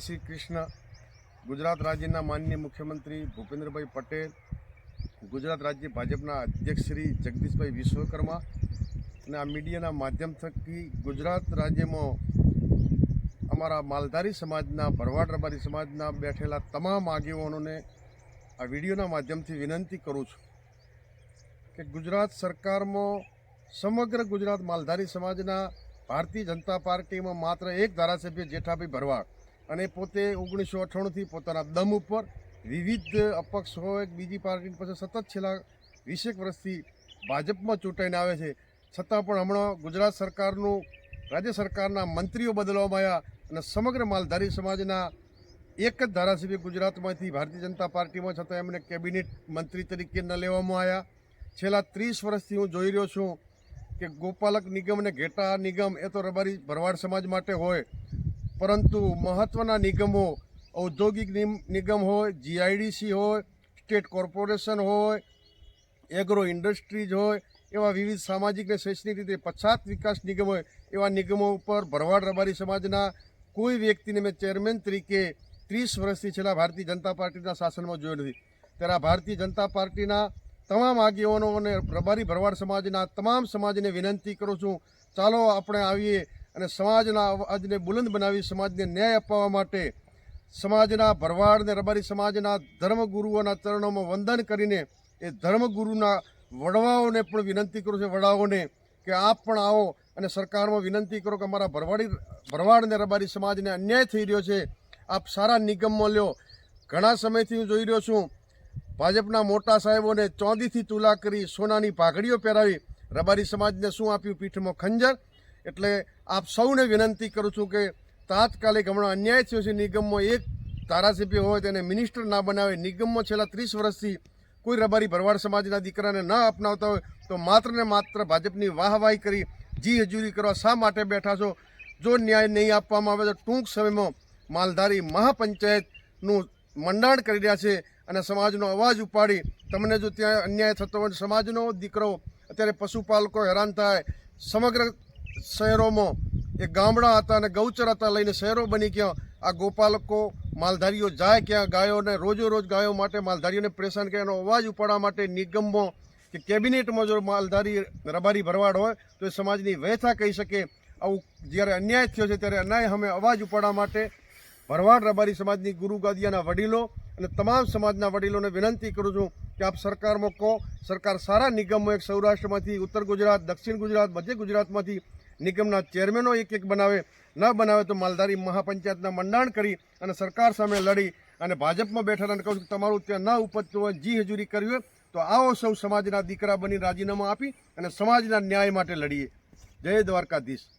શ્રી કૃષ્ણ. ગુજરાત રાજ્યના માનનીય મુખ્યમંત્રી ભૂપેન્દ્રભાઈ પટેલ, ગુજરાત રાજ્ય ભાજપના અધ્યક્ષ શ્રી જગદીશભાઈ વિશ્વકર્મા અને આ મીડિયાના માધ્યમ થકી ગુજરાત રાજ્યમાં અમારા માલધારી સમાજના, ભરવાડ રબારી સમાજના બેઠેલા તમામ આગેવાનોને આ વિડીયોના માધ્યમથી વિનંતી કરું છું કે ગુજરાત સરકારમાં સમગ્ર ગુજરાત માલધારી સમાજના ભારતીય જનતા પાર્ટીમાં માત્ર એક ધારાસભ્ય જેઠાભાઈ ભરવાડ અને પોતે ઓગણીસો અઠ્ઠાણુંથી પોતાના દમ ઉપર વિવિધ અપક્ષ હોય બીજી પાર્ટી પાસે સતત છેલ્લા વીસેક વર્ષથી ભાજપમાં ચૂંટાઈને આવે છે. છતાં પણ હમણાં ગુજરાત સરકારનું, રાજ્ય સરકારના મંત્રીઓ બદલવામાં આવ્યા અને સમગ્ર માલધારી સમાજના એક જ ધારાસભ્ય ગુજરાતમાંથી ભારતીય જનતા પાર્ટીમાં છતાં એમને કેબિનેટ મંત્રી તરીકે ન લેવામાં આવ્યા. છેલ્લા ત્રીસ વર્ષથી હું જોઈ રહ્યો છું કે ગોપાલક નિગમ અને ઘેટા નિગમ એ તો રબારી ભરવાડ સમાજ માટે હોય. પરંતુ મહત્ત્વના નિગમો ઔદ્યોગિક નિગમ હોય જીઆઈડીસી હોય, સ્ટેટ કોર્પોરેશન હોય, એગ્રો ઇન્ડસ્ટ્રીઝ હોય, એવા વિવિધ સામાજિક અને શૈક્ષણિક રીતે પછાત વિકાસ નિગમ હોય, એવા નિગમો ઉપર ભરવાડ રબારી સમાજના કોઈ વ્યક્તિને મેં ચેરમેન તરીકે ત્રીસ વર્ષથી છેલ્લા ભારતીય જનતા પાર્ટીના શાસનમાં જોયો નથી. ત્યારે ભારતીય જનતા પાર્ટીના તમામ આગેવાનો અને રબારી ભરવાડ સમાજના તમામ સમાજને વિનંતી કરું છું, ચાલો આપણે આવીએ અને સમાજના અવાજને બુલંદ બનાવી સમાજને ન્યાય અપાવવા માટે સમાજના ભરવાડ અને રબારી સમાજના ધર્મગુરુઓના ચરણોમાં વંદન કરીને એ ધર્મગુરુના વડવાઓને પણ વિનંતી કરું છું, વડાઓને, કે આપ પણ આવો અને સરકારમાં વિનંતી કરો કે અમારા ભરવાડી, ભરવાડ અને રબારી સમાજને અન્યાય થઈ રહ્યો છે. આપ સારા નિગમમાં લ્યો. ઘણા સમયથી હું જોઈ રહ્યો છું, ભાજપના મોટા સાહેબોને ચોંદીથી તુલા કરી સોનાની પાઘડીઓ પહેરાવી રબારી સમાજને શું આપ્યું પીઠમાં ખંજર? એટલે આપ સૌને વિનંતી કરું છું કે તાત્કાલિક હમણાં અન્યાય થયો છે નિગમમાં, એક ધારાસભ્ય હોય તેને મિનિસ્ટર ના બનાવે. નિગમમાં છેલ્લા ત્રીસ વર્ષથી કોઈ રબારી ભરવાડ સમાજના દીકરાને ન અપનાવતા હોય તો માત્ર ને માત્ર ભાજપની વાહવાહી કરી જી હજૂરી કરવા શા માટે બેઠા છો? જો ન્યાય નહીં આપવામાં આવે તો ટૂંક સમયમાં માલધારી મહાપંચાયતનું મંડાણ કરી રહ્યા છે અને સમાજનો અવાજ ઉપાડી તમને જો ત્યાં અન્યાય થતો હોય સમાજનો દીકરો, અત્યારે પશુપાલકો હેરાન થાય, સમગ્ર શહેરોમાં એ ગામડા હતા અને ગૌચર હતા લઈને શહેરો બની ગયા. આ ગોપાલકો માલધારીઓ જાય ક્યાં, ગાયોને રોજો રોજ ગાયો માટે માલધારીઓને પરેશાન કરે, એનો અવાજ ઉપાડવા માટે નિગમમાં કે કેબિનેટમાં જો માલધારી રબારી ભરવાડ હોય, તો એ સમાજની વ્યથા કહી શકે. આવું જ્યારે અન્યાય થયો છે, ત્યારે અન્યાય અમે અવાજ ઉપાડવા માટે ભરવાડ રબારી સમાજની ગુરુ ગાદિયાના વડીલો અને તમામ સમાજના વડીલોને વિનંતી કરું છું કે આપ સરકારમાં કહો. સરકાર સારા નિગમો એક સૌરાષ્ટ્રમાંથી, ઉત્તર ગુજરાત, દક્ષિણ ગુજરાત, મધ્ય ગુજરાતમાંથી નિગમના ચેરમેનો એક એક બનાવે, ન બનાવે તો માલધારી મહાપંચાયતના મંડાણ કરી અને સરકાર સામે લડી અને ભાજપમાં બેઠેલા કહું છું તમારું ત્યાં ન ઉપજતું હોય, જી હજૂરી કરવી હોય, તો આવો સૌ સમાજના દીકરા બની રાજીનામું આપી અને સમાજના ન્યાય માટે લડીએ. જય દ્વારકાધીશ.